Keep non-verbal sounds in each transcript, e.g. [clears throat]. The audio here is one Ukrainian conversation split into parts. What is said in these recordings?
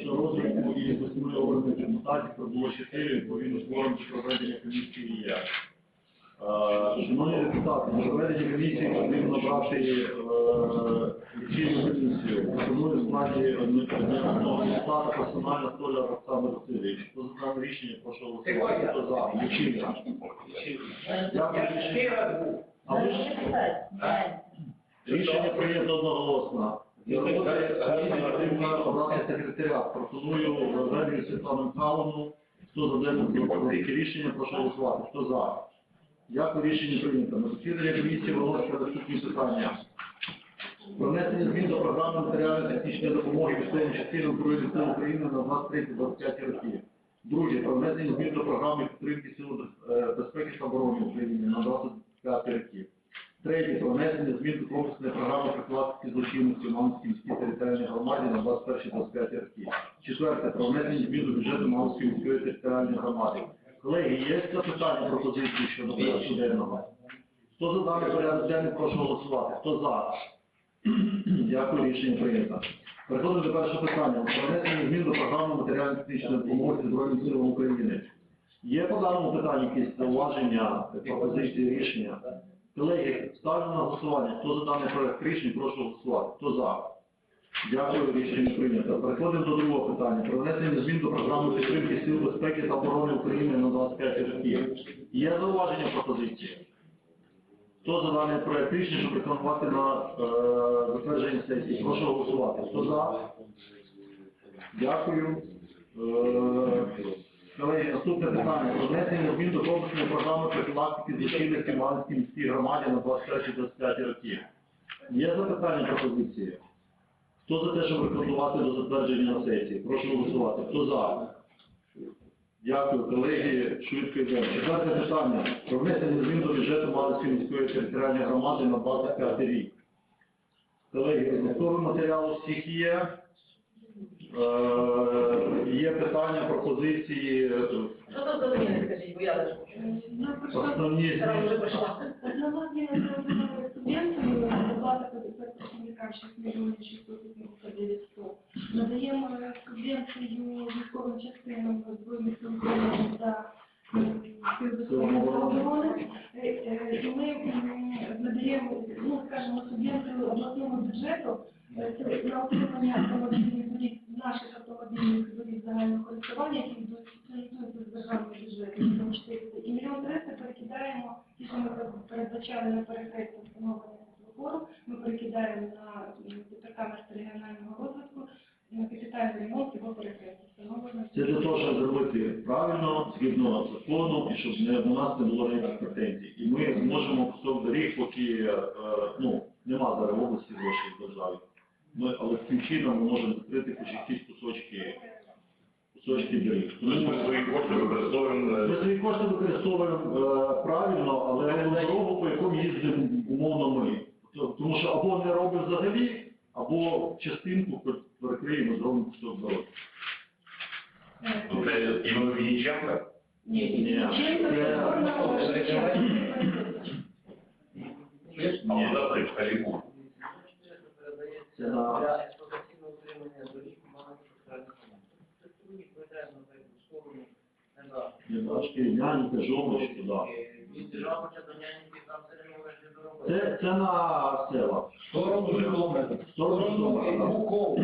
економічного розвитку і восьми обраних депутатів прибуло чотири, відповідно форум про проведення комісії є. Е, Шановні депутати, на проведення комісії потрібно брати лічильну комісію. Пропоную в складі одного депутата персонально Столя Олександр Васильович. Хто за дане рішення, прошу голосувати. Хто за? Лічильна. Дякую, Рішення прийнято одноголосно. Обрати секретаріат. Пропоную Валерію Світлану Михайловну. Хто за таке рішення, прошу голосувати. Хто за? Дякую, рішення прийнято. На засідання комісії виноситься наступні питання. Про внесення змін до програми матеріально-технічної допомоги військовим частинам Збройних сил України на 23-25 роки. Друге, про внесення змін до програми підтримки сил е, безпеки та оборони України на 25 роки. Третє, про внесення змін до комплексної програми профілактики злочинності в Мамській міській територіальній громаді на 21-25 роки. Четверте, про внесення змін до бюджету Мамської міської територіальної громади. Колеги, є запитання, пропозиції щодо порядку денного? Хто за даний порядок денний, прошу голосувати. Хто за? [clears throat] Дякую, рішення прийнято. Переходимо до першого питання. Про внесення змін до програми матеріально-технічної допомоги Збройним силам України. Є по даному питанню якісь зауваження, пропозиції, рішення? Колеги, ставлю на голосування. Хто за даний проект рішень, прошу голосувати. Хто за? Дякую, рішення прийнято. Переходимо до другого питання. Про внесення змін до програми підтримки сил безпеки та оборони України на 25 років. Є зауваження пропозиції? Хто за даний проект рішення, щоб рекомендувати на е, затвердження сесії? Прошу голосувати. Хто за? Дякую. Е, Колеги, наступне питання. Про внесення змін до комплексної програми профілактики злочинності в Малинській міській громаді на 23-25 роки. Є запитання пропозиції? Хто за те, щоб рекомендувати до затвердження на сесії? Прошу голосувати. Хто за? Дякую, колеги. Швидко йдемо. Четверте питання. Про внесення змін до бюджету Малинської міської територіальної громади на 25 рік. Колеги, готові матеріал у всіх є. Е, є питання, пропозиції, е, Що тут за зміни, скажіть, бо я не хочу. основні зміни. прийшла. Основна зміна зробила студентів, оплата по працівникам 6 мільйонів 689 100. Надаємо субвенцію військовим частинам Збройних сил та оборони. Е, І ми надаємо, ну, скажімо, субвенцію обласному бюджету на отримання автомобільних доріг, наших автомобільних доріг загального які йдуть з державного бюджету, тому 400. І мільйон триста перекидаємо, ті, що ми передбачали на перехресті встановлення світлофору, ми перекидаємо на департамент регіонального розвитку на капітальний ремонт його перехрестя. Це для того, щоб зробити правильно, згідно закону, і щоб не, у нас не було ніяких претензій. І ми зможемо кусок доріг, поки е, ну, нема зараз в області грошей в державі. Ми, але таким чином ми можемо закрити хоч якісь кусочки, кусочки доріг. Ми свої кошти використовуємо Ми е, свої кошти використовуємо е, правильно, але робимо дорогу, по якому їздимо умовно ми. То- Тому що або не робимо взагалі, або частинку пер- перекриємо, зробимо кусок дороги. Е, це іменно Вінниченка. Ні, Ні. чим Це- А вона при Халіку. Це на Для експлуатаційного утримання доріг маленьких соціальних команд. Тобто ми відповідаємо на цю сторону не за Небачки, Янки, Жовночки, да. від державного до няньки можна дороги. Це, це на села. Сторону Житомира. Сторону Житомира, да. Буков.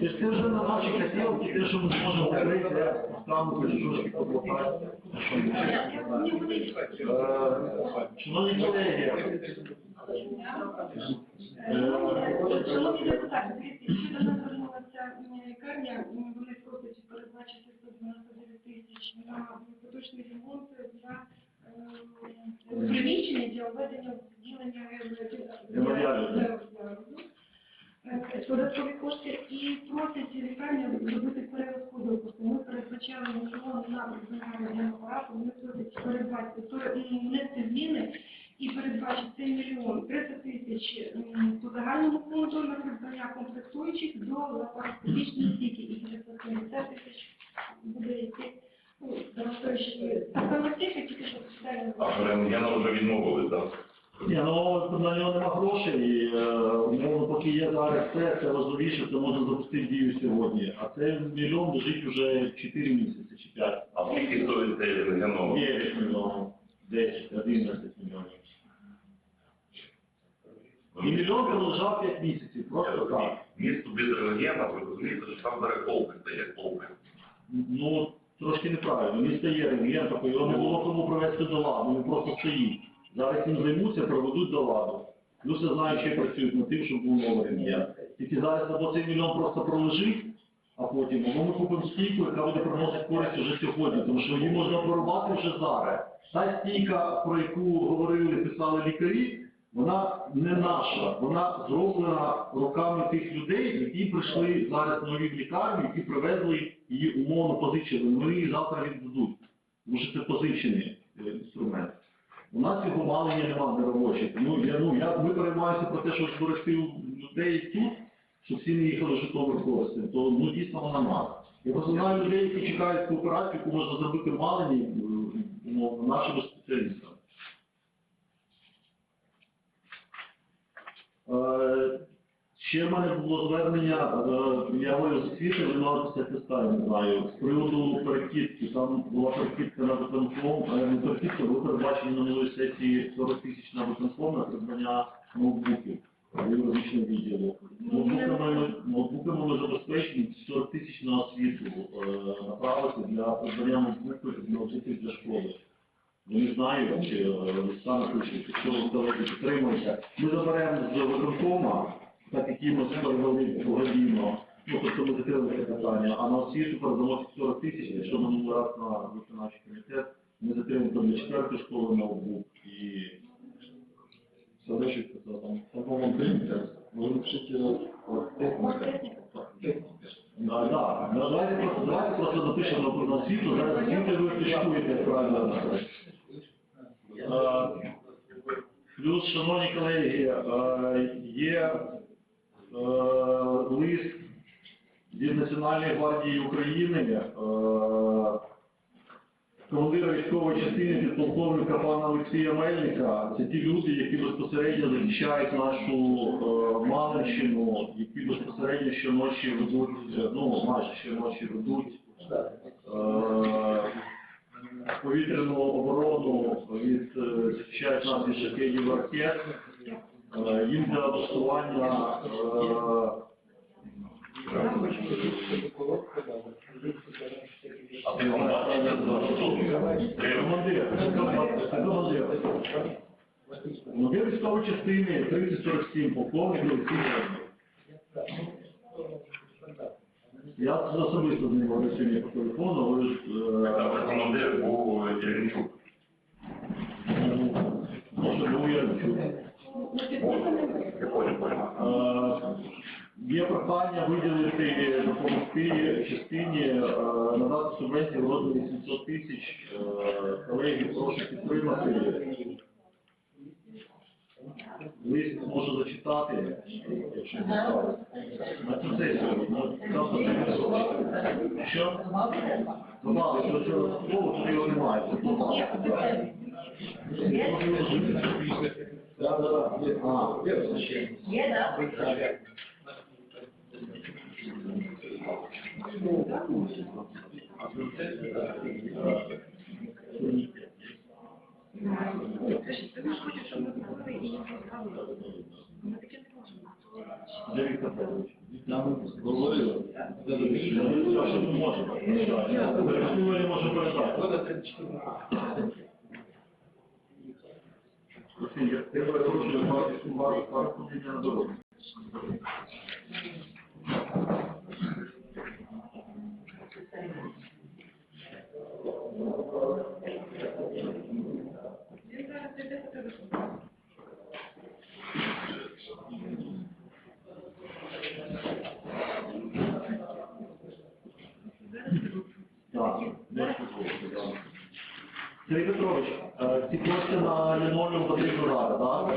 Ти ж ти вже на наші хотілки, те, що ми зможемо закрити, там трошки поплатати. Шановні колеги, Шановні депутати, дивіться, нас звернулася лікарня, вони просять передбачити 199 тисяч на поточний ремонт для приміщення для введення відділення. Е, Додаткові кошти і просять лікарня зробити допуску. Ми передбачали мільйон на придбання апарату, вони просять передбачити, внести зміни і передбачити цей мільйон 300 тисяч по загальному фонду на придбання комплектуючих до лапароскопічної стійки і 370 тисяч буде йти Ну, дорогостоящие. Такая техника, тільки що спеціально. А вже відмовили, так? Ні, ну на нього нема грошей, і е, умовно, поки є зараз це, це важливіше, це можна запустити дію сьогодні. А це мільйон лежить вже 4 місяці чи 5. А скільки стоїть цей рентгенолог? 9 мільйонів, 10, 11 мільйонів. І мільйон пролежав 5 місяців, просто так. Місто без рентгена, ви розумієте, що там зараз толпи стоять, толпи. Ну, трошки неправильно. Місто є тобто його не було кому привести до ладу, він просто стоїть. Зараз цим займуться, проведуть до ладу. Плюс я знаю, що працюють над тим, щоб був новий рентген. Тільки зараз або цей мільйон просто пролежить, а потім або ми купимо стійку, яка буде приносити користь вже сьогодні, тому що її можна прорубати вже зараз. Та стійка, про яку говорили, писали лікарі, вона не наша, вона зроблена руками тих людей, які прийшли зараз нові в лікарню, які привезли її умовно позичили. Вони її завтра віддадуть. Тому що це позичений е, інструмент. У нас його валення немає не робоче. Тому я, ну, я, ми переймаємося про те, що зберегти людей тут, щоб всі не їхали в Житомир кошти. То ну, дійсно вона мала. Я просто знаю людей, які чекають цю операцію, яку можна зробити в е, умовно, нашими спеціалістами. Е, Ще в мене було звернення, е, я говорю з освіти, ви мали писати листа, не знаю, з приводу перекидки. Там була перекидка на виконком, е, не перекидка, було передбачено на минулій сесії 40 тисяч на виконком на придбання ноутбуків в юридичному відділу. Ноутбуками, ноутбуками ми забезпечені 40 тисяч на освіту е, направити для придбання ноутбуків ноутбуків для школи. Вони знають, е, листа напишуть, якщо ви давайте підтримуєте. Ми заберемо з виконкома, так як їм ми перевели благодійно, ну тобто ми закрили це питання, а на освіту передамо 40 тисяч, якщо минулий раз на виконавчий комітет, ми закриємо там для четвертої школи ноутбук і Залежить це там. Там по-моєму принтер. Може напишіть техніка. Да. Ну, Давайте просто, давайте просто напишемо про освіту, зараз освіту ви слідкуєте правильно. Е, Плюс, шановні колеги, е, є лист від Національної гвардії України, е, командира військової частини підполковника пана Олексія Мельника. Це ті люди, які безпосередньо захищають нашу е, Малинщину, які безпосередньо щоночі ведуть, е, ну майже щоночі ведуть е, повітряну оборону від е, захищають нас від шахедів ракет. Е, Їм для облаштування е. Командир військової частини 3047, полковник Олексій Мельник. Я особисто з ним говорю сьогодні по телефону, говорю, Там е, командир був Єренчук. може, був Яремчук. Ну, підписаний. Я понял, понял. Е, Є прохання виділити, допомогти частині е, надати субвенцію в розмірі 700 тисяч. Е, Колеги, прошу підтримати. Лист можу зачитати, якщо не цікаво. На цю сесію. завтра не вистачить. Що? Добавили, що цього слово, тут його немає. Це слово. Так, так, так. А, Є, да? Скажіть, ви ж хочете, щоб ми зробили і їх розправили? Ми таке не можемо. Петрович? Там говорили. Я не що ми можемо. Ми не можемо передати. Я перепрошую, пару пару пару хвилин на дорогу. Він зараз прийде по телефону. Так, де ж ви були? Сергій Петрович, е, ці кошти на лінолеум потрібно дати, так?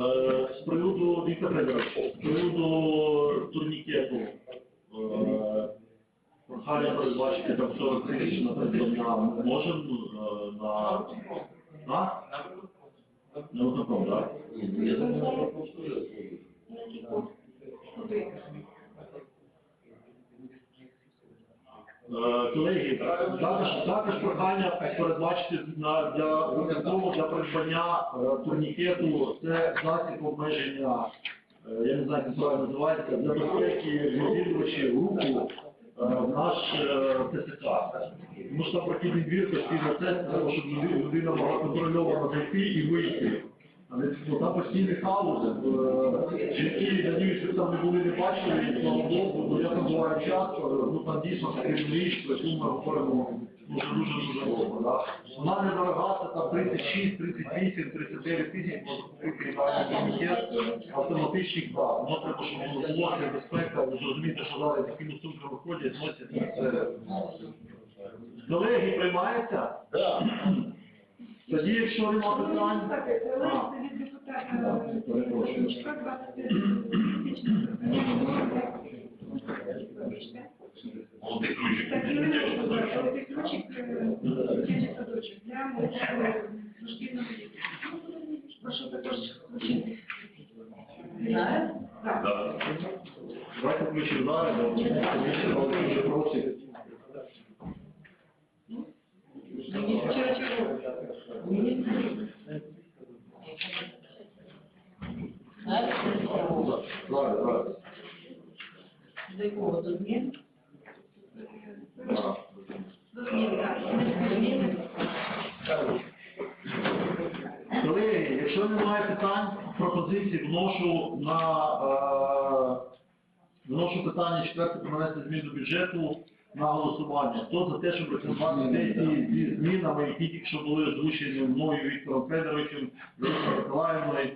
Е, З приводу Віктор Федорович, з приводу турнікету, е, прохання передбачити там 40 тисяч на придбання. Можемо на... А? На виконком, так? Я думаю, повторюю. На який кошт? Куди? Е, Колеги, також, також прохання передбачити на, для виконкому для придбання е, турнікету, це засіб обмеження, е, я не знаю, як це правильно називається, для безпеки відвідувачів руху е, в наш ТСК. Тому що там прохідний двір постійно треба, щоб людина могла контрольовано зайти і вийти. Але ну, там постійний хаос, е, жінки, я надіюсь, ви там не були, не бачили, і слава Богу, ну я там буваю часто, ну там дійсно про яку ми говоримо дуже дуже дуже довго. Да? Вона недорога, це там 36, 38, 39 тисяч, може купити реальний комітет, автоматичних баз. Воно треба, щоб було злося, безпека, ви ж розумієте, що зараз такими сумками виходять, носять і це. Колеги, приймається? Так. Тоді, якщо нема питань, А. Перепрошую. Кличка, 25 тисячних Молодий ключик. Так, ключик дитячий садочок для молодшого дошкільного віку. Прошу також включити. Знає? Так. Давайте включимо зараз, бо комісія просить. Вчора чого? Знає? Зараз, зараз. До якого до змін? зараз. Зрозуміли, так. Колеги, якщо немає питань, пропозицій, вношу на е, вношу питання четверте внесення змін до бюджету на голосування. Хто за те, щоб рекомендувати сесії зі змінами, які тільки що були озвучені мною Віктором Федоровичем, Ларисою Миколаївною.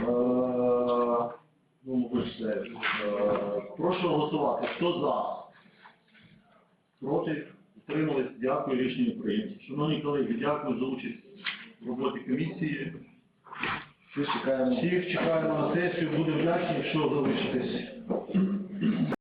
Е, ну, вибачте. Е, прошу голосувати. Хто за? Проти? Утримались? Дякую, рішення прийнято. Шановні колеги, дякую за участь в роботі комісії. Всіх чекаємо на сесію, буду вдячний, якщо залишитесь.